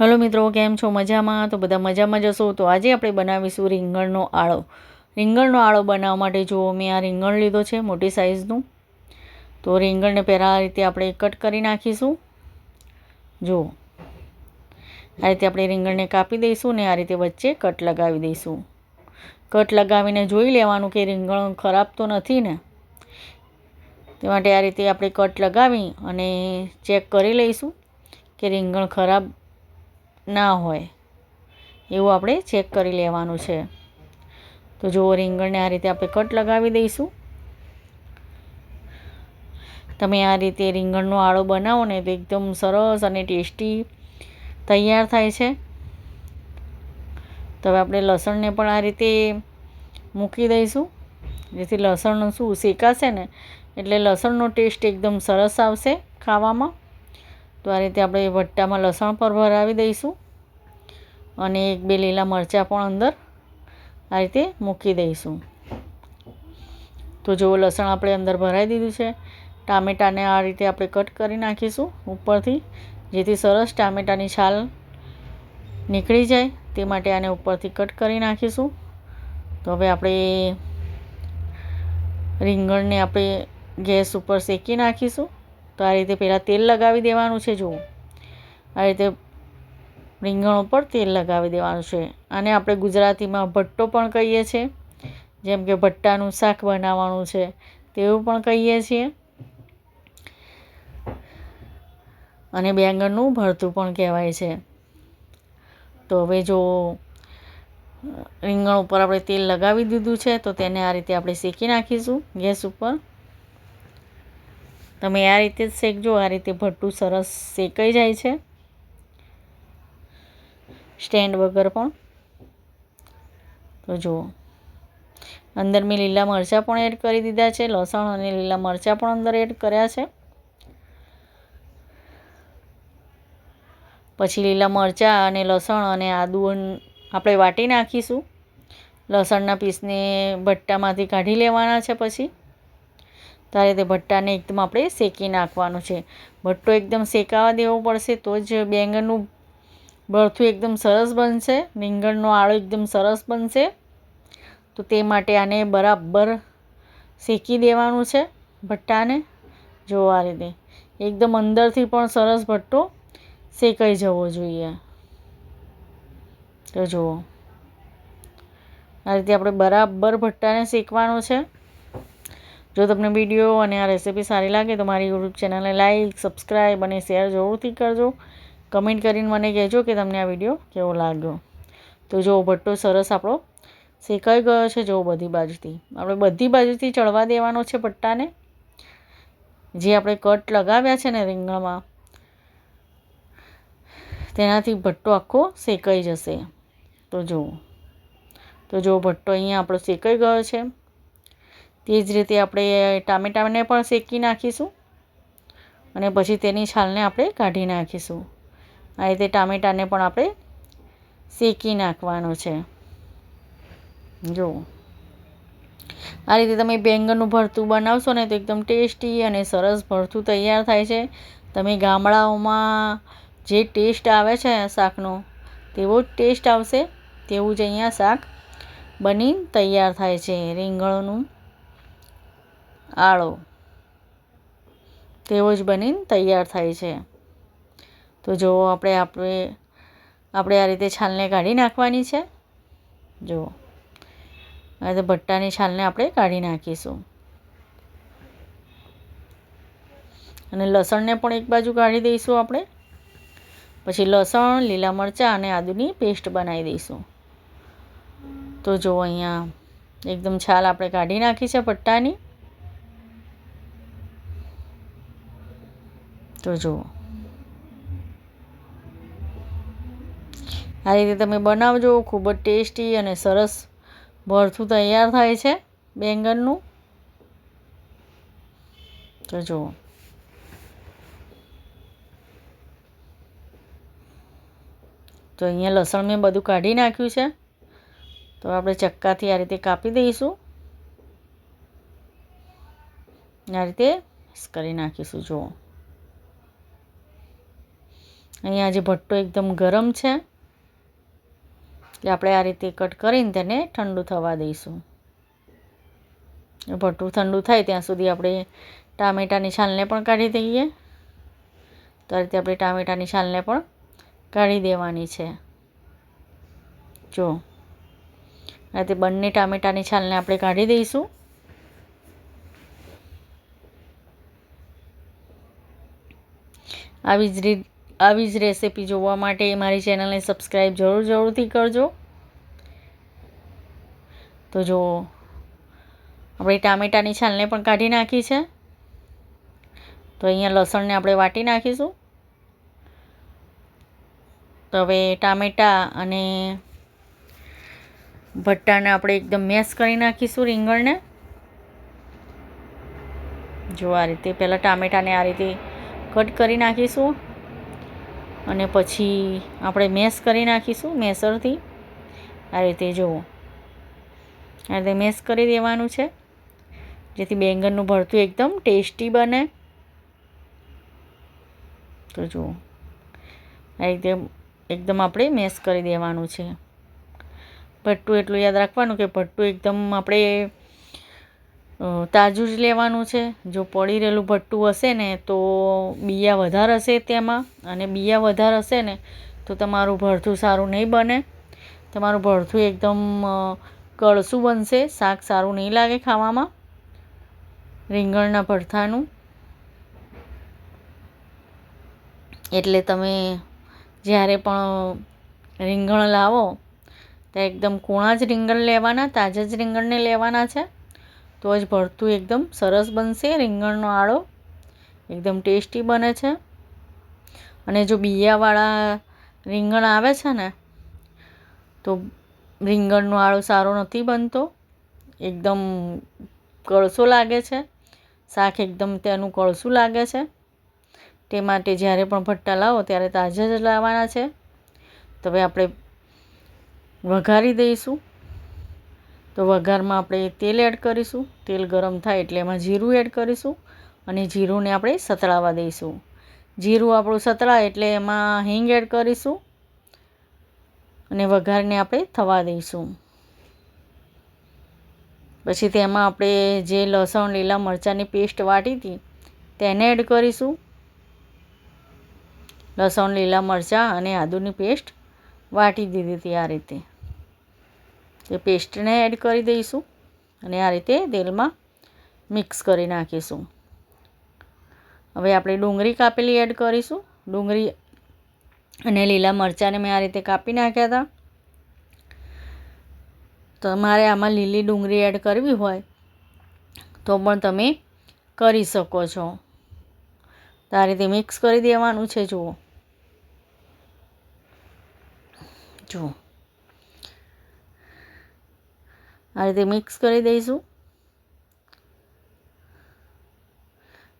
Hello મિત્રો, કેમ છો? મજામાં? તો બધા મજામાં જશો તો આજે આપણે બનાવીશું રીંગણનો આળો. રીંગણનો આળો બનાવવા માટે જુઓ મેં આ રીંગણ લીધો છે, મોટી સાઇઝનું તો રીંગણને પહેલાં આ રીતે આપણે કટ કરી નાખીશું. જુઓ આ રીતે આપણે રીંગણને કાપી દઈશું ને આ રીતે વચ્ચે કટ લગાવી દઈશું. કટ લગાવીને જોઈ લેવાનું કે રીંગણ ખરાબ તો નથી ને? તે માટે આ રીતે આપણે કટ લગાવી અને ચેક કરી લઈશું કે રીંગણ ખરાબ ના હોય. એવું આપણે ચેક કરી લેવાનું છે. તો જુઓ રીંગણને આ રીતે આપણે કટ લગાવી દઈશું. તમે આ રીતે રીંગણનો આળો બનાવો ને તો એકદમ સરસ અને ટેસ્ટી તૈયાર થાય છે. તો હવે આપણે લસણને પણ આ રીતે મૂકી દઈશું. જેથી લસણ શું શેકાશે ને એટલે લસણનો ટેસ્ટ એકદમ સરસ આવશે ખાવામાં. તો આ રીતે આપણે વટ્ટામાં લસણ પર ભરાવી દઈશું અને એક બે લીલા મરચાં પણ અંદર આ રીતે મૂકી દઈશું. તો જુઓ, લસણ આપણે અંદર ભરાઈ દીધું છે. ટામેટાને આ રીતે આપણે કટ કરી નાખીશું ઉપરથી, જેથી સરસ ટામેટાની છાલ નીકળી જાય. તે માટે આને ઉપરથી કટ કરી નાખીશું. તો હવે આપણે રીંગણને આપણે ગેસ ઉપર શેકી નાખીશું. તો આ રીતે પહેલાં તેલ લગાવી દેવાનું છે, જુઓ. આ રીતે રીંગણ ઉપર તેલ લગાવી દેવાનું છે. અને આપણે ગુજરાતીમાં ભટ્ટો પણ કહીએ છીએ. જેમ કે ભટ્ટાનું શાક બનાવવાનું છે, તેવું પણ કહીએ છીએ. અને બેંગણનું ભરતું પણ કહેવાય છે. તો હવે જો રીંગણ ઉપર આપણે તેલ લગાવી દીધું છે, તો તેને આ રીતે આપણે શેકી નાખીશું ગેસ ઉપર. તમે આ રીતે જ શેકજો આ રીતે ભઠ્ઠું સરસ શેકાઈ જાય છે. સ્ટેન્ડ વગર પણ. તો જુઓ. અંદર મેં લીલા મરચાં પણ એડ કરી દીધા છે, લસણ અને લીલા મરચાં પણ અંદર એડ કર્યા છે. પછી લીલા મરચાં અને લસણ અને આદુન આપણે વાટી નાખીશું. લસણના પીસને ભઠ્ઠામાંથી કાઢી લેવાના છે પછી. ત્યારે તે ભટ્ટાને એકદમ આપણે શેકી નાખવાનું છે. ભટ્ટો એકદમ શેકાવા દેવો પડશે તો જ બેંગનનું ભરથું એકદમ સરસ બનશે. રીંગણનો આળો એકદમ સરસ બનશે. તો તે માટે આને બરાબર શેકી દેવાનું છે ભટ્ટાને જોવા રીતે એકદમ અંદરથી પણ સરસ ભટ્ટો શેકાઈ જવો જોઈએ. તો જુઓ. આ રીતે આપણે બરાબર ભટ્ટાને શેકવાનો છે. જો તમને વીડિયો અને આ રેસીપી સારી લાગે તો મારી યુટ્યુબ ચેનલને લાઈક સબસ્ક્રાઈબ અને શેર જરૂરથી કરજો. કમેન્ટ કરીને મને કહેજો કે તમને આ વીડિયો કેવો લાગ્યો. તો જો ભટ્ટો સરસ આપણો શેકાઈ ગયો છે જો બધી બાજુથી. આપણે બધી બાજુથી ચડવા દેવાનો છે ભટ્ટાને જે આપણે કટ લગાવ્યા છે ને રીંગણમાં, તેનાથી ભટ્ટો આખો શેકાઈ જશે. તો જુઓ. તો જો ભટ્ટો અહીંયા આપણો શેકાઈ ગયો છે. તે જ રીતે આપણે ટામેટાને પણ શેકી નાખીશું અને પછી તેની છાલને આપણે કાઢી નાખીશું. આ રીતે ટામેટાને પણ આપણે શેકી નાખવાનું છે. જો. આ રીતે તમે બેંગનનું ભરતું બનાવશો ને તો એકદમ ટેસ્ટી અને સરસ ભરતું તૈયાર થાય છે. તમે ગામડાઓમાં જે ટેસ્ટ આવે છે શાકનો, તેવો જ ટેસ્ટ આવશે. તેવું જ અહીંયા શાક બની તૈયાર થાય છે રીંગણનું. આળો. તેવો જ બનીને તૈયાર થાય છે. તો જો આપણે આપણે આપણે આ રીતે છાલને કાઢી નાખવાની છે. જુઓ. આ રીતે ભટ્ટાની છાલને આપણે કાઢી નાખીશું. અને લસણને પણ એક બાજુ કાઢી દઈશું આપણે. પછી લસણ, લીલા મરચાં અને આદુની પેસ્ટ બનાવી દઈશું. તો જો અહીંયા, એકદમ છાલ આપણે કાઢી નાખી છે પટ્ટાની તો જુઓ. આ રીતે તમે બનાવજો, ખૂબ જ ટેસ્ટી અને સરસ ભરથું તૈયાર થાય છે બેંગનનું. તો જુઓ. તો અહીંયા લસણ મેં બધું કાઢી નાખ્યું છે. તો આપણે ચક્કાથી આ રીતે કાપી દઈશું. આ રીતે કરી નાખીશું, જુઓ. અહીંયા જે ભટ્ટો એકદમ ગરમ છે, એટલે આપણે આ રીતે કટ કરીને તેને ઠંડુ થવા દઈશું. ભટ્ટું ઠંડુ થાય ત્યાં સુધી આપણે ટામેટાની છાલને પણ કાઢી દઈએ. તો આ રીતે આપણે ટામેટાની છાલને પણ કાઢી દેવાની છે. જો, આ રીતે બંને ટામેટાની છાલને આપણે કાઢી દઈશું. આવી જ રીત આવી જ રેસીપી જોવા માટે મારી ચેનલને સબસ્ક્રાઈબ જરૂર જરૂરથી કરજો. તો જો, આપણે ટામેટાની છાલને પણ કાઢી નાખી છે. તો અહીંયા લસણને આપણે વાટી નાખીશું. તો હવે ટામેટાં અને ભટ્ટાને આપણે એકદમ મેશ કરી નાખીશું રીંગણને. જો આ રીતે પહેલાં ટામેટાને આ રીતે કટ કરી નાખીશું. અને પછી આપણે મેસ કરી નાખીશું મેસરથી. આ રીતે જુઓ. આ રીતે મેસ કરી દેવાનું છે. જેથી બેંગનનું ભરતું એકદમ ટેસ્ટી બને. તો જુઓ. આ રીતે એકદમ આપણે મેસ કરી દેવાનું છે. ભટ્ટું એટલું યાદ રાખવાનું કે ભટ્ટું એકદમ આપણે તાજું જ લેવાનું છે. જો પડી રહેલું ભઠ્ઠું હશે ને, તો બિયા વધારે હશે તેમાં. અને બિયા વધારે હશે ને, તો તમારું ભરથું સારું નહીં બને. તમારું ભરથું એકદમ કળસું બનશે. શાક સારું નહીં લાગે ખાવામાં. રીંગણના ભરથાનું એટલે તમે જ્યારે પણ રીંગણ લાવો, તો એકદમ કૂણા જ રીંગણ લેવાના, તાજા જ રીંગણને લેવાના છે. તો જ ભરતું એકદમ સરસ બનશે, રીંગણનો આળો એકદમ ટેસ્ટી બને છે. અને જો બિયાવાળા રીંગણ આવે છે ને, તો રીંગણનો આળો સારો નથી બનતો. એકદમ કળસો લાગે છે. શાક એકદમ તેનું કળસું લાગે છે. તે માટે જ્યારે પણ ભટ્ટા લાવો ત્યારે તાજા જ લાવવાના છે. તો હવે આપણે વઘારી દઈશું. તો વઘારમાં આપણે તેલ એડ કરીશું. તેલ ગરમ થાય એટલે એમાં જીરું એડ કરીશું અને જીરુંને આપણે સતળાવા દઈશું. જીરું આપણું સતળાય એટલે એમાં હિંગ એડ કરીશું અને વઘારને આપણે થવા દઈશું. પછી તેમાં આપણે જે લસણ, લીલા મરચાંની પેસ્ટ વાટી હતી તેને એડ કરીશું. લસણ, લીલા મરચાં અને આદુની પેસ્ટ વાટી દીધી હતી આ રીતે. એ પેસ્ટને એડ કરી દઈશું અને આ રીતે તેલમાં મિક્સ કરી નાખીશું. હવે આપણે ડુંગળી કાપેલી એડ કરીશું. ડુંગળી અને લીલા મરચાંને મેં આ રીતે કાપી નાખ્યા હતા. તમારે આમાં લીલી ડુંગળી એડ કરવી હોય તો પણ તમે કરી શકો છો. આ રીતે મિક્સ કરી દેવાનું છે. જુઓ. જુઓ. આ રીતે મિક્સ કરી દઈશું.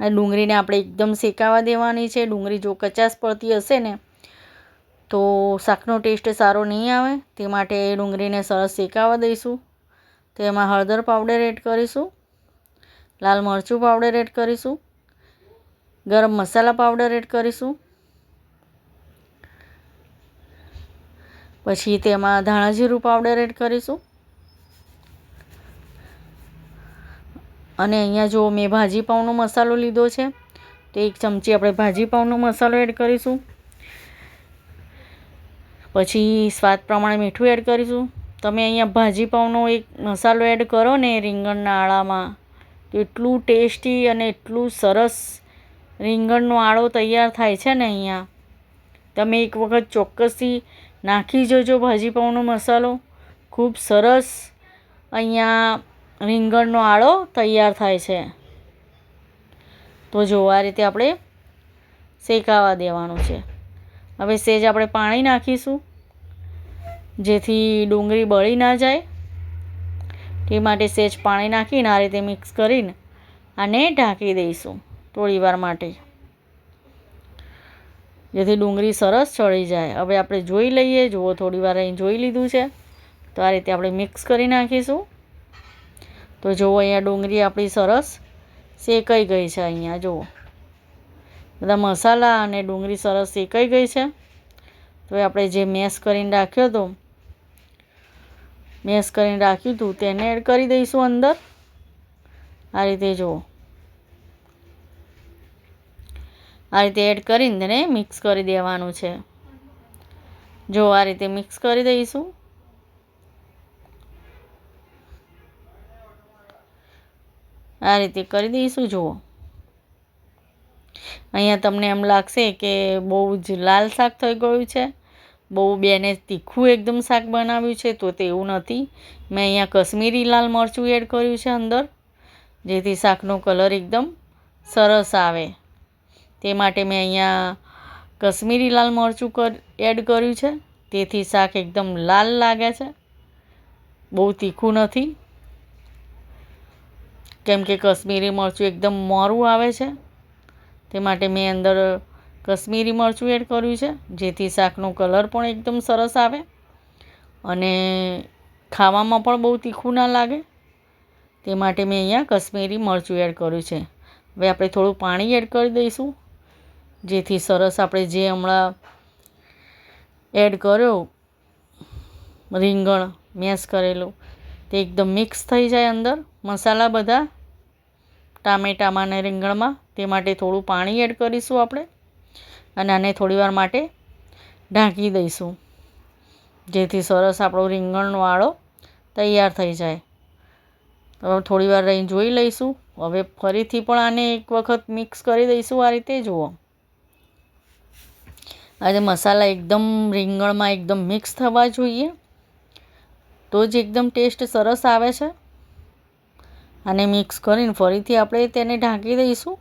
અને ડુંગળીને આપણે એકદમ શેકાવા દેવાની છે. ડુંગળી જો કચાસ પડતી હશે ને, તો શાકનો ટેસ્ટ સારો નહીં આવે. તે માટે ડુંગળીને સરસ શેકાવા દઈશું. તો એમાં હળદર પાવડર એડ કરીશું. લાલ મરચું પાવડર એડ કરીશું. ગરમ મસાલા પાવડર એડ કરીશું. પછી તેમાં ધાણા જીરું પાવડર એડ કરીશું. અને અહીંયા જો મેં ભાજી પાઉંનો મસાલો લીધો છે, તો એક ચમચી આપણે ભાજી પાઉંનો મસાલો એડ કરીશું. પછી સ્વાદ પ્રમાણે મીઠું એડ કરીશું. તમે અહીંયા ભાજી પાઉંનો એક મસાલો એડ કરો ને રીંગણના આળામાં. તો એટલું ટેસ્ટી અને એટલું સરસ રીંગણનો આળો તૈયાર થાય છે ને અહીંયા. તમે એક વખત ચોક્કસથી નાખી જોજો ભાજી પાઉંનો મસાલો. ખૂબ સરસ અહીંયા રીંગણનો આળો તૈયાર થાય છે. તો જો, આ રીતે આપણે શેકાવા દેવાનું છે. હવે સેજ આપણે પાણી નાખીશું, જેથી ડુંગળી બળી ના જાય. તે માટે સેજ પાણી નાખીને આ રીતે મિક્સ કરીને આને ઢાંકી દઈશું થોડી વાર માટે. જેથી ડુંગળી સરસ ચડી જાય. હવે આપણે જોઈ લઈએ, જુઓ થોડી વાર અહીં જોઈ લીધું છે. તો આ રીતે આપણે મિક્સ કરી નાખીશું. તો જુઓ અહીંયા ડુંગળી આપણી સરસ શેકાઈ ગઈ છે અહીંયા, જુઓ. બધા મસાલા અને ડુંગળી સરસ શેકાઈ ગઈ છે. તો આપણે જે મેશ કરીને રાખ્યો હતો મેશ કરીને રાખ્યું હતું તેને એડ કરી દઈશું અંદર. આ રીતે જુઓ. આ રીતે એડ કરીને તેને મિક્સ કરી દેવાનું છે. જો આ રીતે મિક્સ કરી દઈશું. આ રીતે કરી દઈશું, જુઓ. અહીંયા તમને એમ લાગશે કે બહુ જ લાલ શાક થઈ ગયું છે. બહુ બેને તીખું એકદમ શાક બનાવ્યું છે, તો તેવું નથી. મેં અહીંયા કશ્મીરી લાલ મરચું એડ કર્યું છે અંદર, જેથી શાકનો કલર એકદમ સરસ આવે. તે માટે મેં અહીંયા કશ્મીરી લાલ મરચું કર, એડ કર્યું છે. તેથી શાક એકદમ લાલ લાગે છે. બહુ તીખું નથી. કેમ કે કશ્મીરી મરચું એકદમ મોરું આવે છે. તે માટે મેં અંદર કશ્મીરી મરચું એડ કર્યું છે, જેથી શાકનો કલર પણ એકદમ સરસ આવે અને ખાવામાં પણ બહુ તીખું ના લાગે. તે માટે મેં અહીંયા કશ્મીરી મરચું એડ કર્યું છે. હવે આપણે થોડું પાણી એડ કરી દઈશું, જેથી સરસ આપણે જે હમણાં એડ કર્યો, રીંગણ મેસ કરેલું તે એકદમ મિક્સ થઈ જાય અંદર. મસાલા બધા ટામેટામાં અને રીંગણમાં. તે માટે થોડું પાણી એડ કરીશું આપણે. અને આને થોડીવાર માટે ઢાંકી દઈશું. જેથી સરસ આપણો રીંગણનો આળો તૈયાર થઈ જાય. હવે થોડીવાર રહી જોઈ લઈશું. હવે ફરીથી પણ આને એક વખત મિક્સ કરી દઈશું આ રીતે, જુઓ. આજે મસાલા એકદમ રીંગણમાં એકદમ મિક્સ થવા જોઈએ. તો જ એકદમ ટેસ્ટ સરસ આવે છે. અને મિક્સ કરીને ફરીથી આપણે તેને ઢાંકી દઈશું.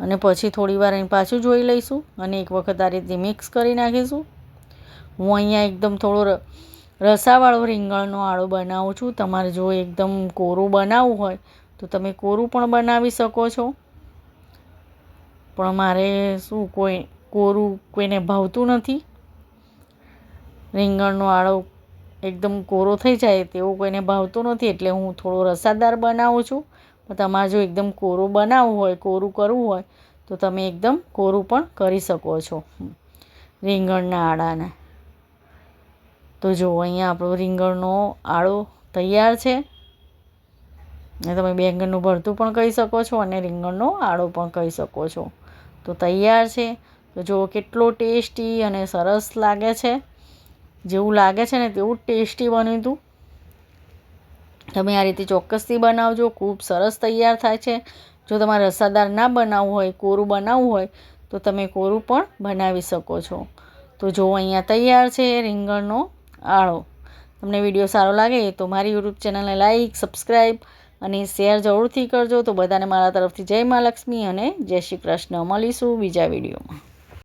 અને પછી થોડી વાર અહીં પાછું જોઈ લઈશું અને એક વખત આ રીતે મિક્સ કરી નાખીશું. હું અહીંયા એકદમ થોડો રસાવાળો રીંગણનો આળો બનાવું છું. તમારે જો એકદમ કોરું બનાવવું હોય તો તમે કોરું પણ બનાવી શકો છો. પણ મારે શું કોઈ, કોરું કોઈને ભાવતું નથી. રીંગણનો આળો એકદમ કોરો થઈ જાય તેવું કોઈને ભાવતું નથી એટલે હું થોડો રસાદાર બનાવું છું. તમારે જો એકદમ કોરું બનાવવું હોય, કોરું કરવું હોય, તો તમે એકદમ કોરું પણ કરી શકો છો. રીંગણના આડાને. તો જો અહીંયા આપણો રીંગણનો આળો તૈયાર છે. ને તમે બેંગનનું ભરતું પણ કહી શકો છો અને રીંગણનો આળો પણ કહી શકો છો. તો તૈયાર છે. તો જુઓ કેટલો ટેસ્ટી અને સરસ લાગે છે. જેવું લાગે છે ને તેવું ટેસ્ટી બન્યું હતું તમે આ રીતે ચોક્કસથી બનાવજો. ખૂબ સરસ તૈયાર થાય છે. જો તમારે રસાદાર ના બનાવવું હોય, કોરું બનાવવું હોય, તો તમે કોરું પણ બનાવી શકો છો. તો જો અહીંયા તૈયાર છે રીંગણનો આળો. તમને વીડિયો સારો લાગે તો મારી યુટ્યુબ ચેનલને લાઈક સબસ્ક્રાઈબ અને શેર જરૂરથી કરજો. તો બધાને મારા તરફથી જય મા લક્ષ્મી અને જય શ્રી કૃષ્ણ. મળીશું બીજા વિડીયોમાં.